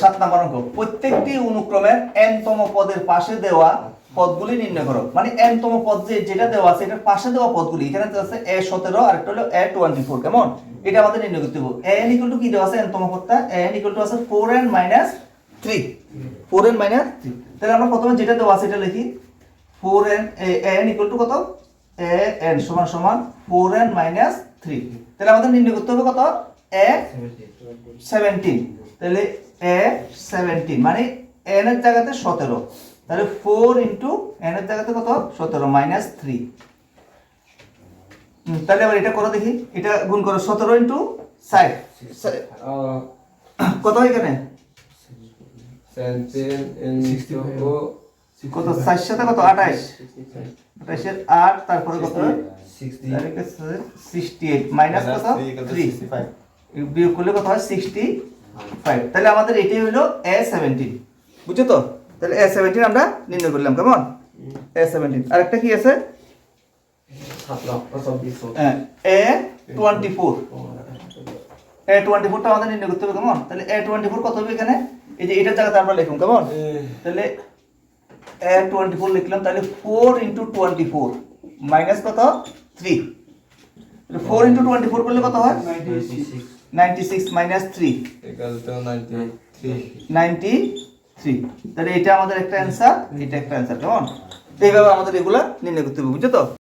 সাত নাম্বার অঙ্ক। প্রত্যেকটি অনুক্রমের n তম পদের পাশে দেওয়া পদগুলি নির্ণয় করো। মানে n তম পদ যে যেটা দেওয়া আছে, এটার পাশে দেওয়া পদগুলি, এখানে আছে এ সতেরো আর একটা হলো a টোয়েন্টি ফোর কেমন? এটা আমাদের নির্ণয় করতে হবে। n ইকুয়াল টু কি দেওয়া আছে? n তম পদটা n ইকুয়াল টু আছে four n minus three four n minus three তাহলে আমরা প্রথমে যেটা দেওয়া আছে, এটা লিখি। Four a n equal to কত? এ এন সমান সমান ফোর n মাইনাস থ্রি তাহলে আমাদের নির্ণয় করতে হবে কত? এ সেভেন্টিন তাহলে এ সেভেন্টিন মানে এন এর জায়গাতে সতেরো। তাহলে ফোর ইন্টু এন এর জায়গাতে কত? সতেরো মাইনাস থ্রি তাহলে আবার এটা করো দেখি। এটা গুণ করো সতেরো ইন্টু ষাট। কত হয় এখানে? কত? ষাট সাথে কত? আঠাইশ আঠাইশের আট তারপরে কত? সিক্সটি এইট মাইনাস কত? থ্রি বিয়োগ করলে কত হয়? সিক্সটি ফাইভ তাহলে আমাদের এটাই হলো এ সেভেন্টিন বুঝছ তো? তাহলে এ সেভেন্টিন আমরা নির্ণয় করলাম কেমন? এ সেভেন্টিন আরেকটা কি আছে? A twenty four A twenty ফোরটা আমাদের নির্ণয় করতে হবে কেমন? তাহলে এ টোয়েন্টি ফোর কত হবে এখানে? এই যে এটার জায়গাতে আমরা লিখুন কেমন? তাহলে এ টোয়েন্টি ফোর লিখলাম তাহলে four into twenty four minus কত? Three four into twenty four করলে কত হয়? Ninety six minus three ninety three তাহলে এটা আমাদের একটা অ্যান্সার এটা একটা অ্যান্সার কেমন এইভাবে আমাদের এগুলা নির্ণয় করতে হবে, বুঝছ তো?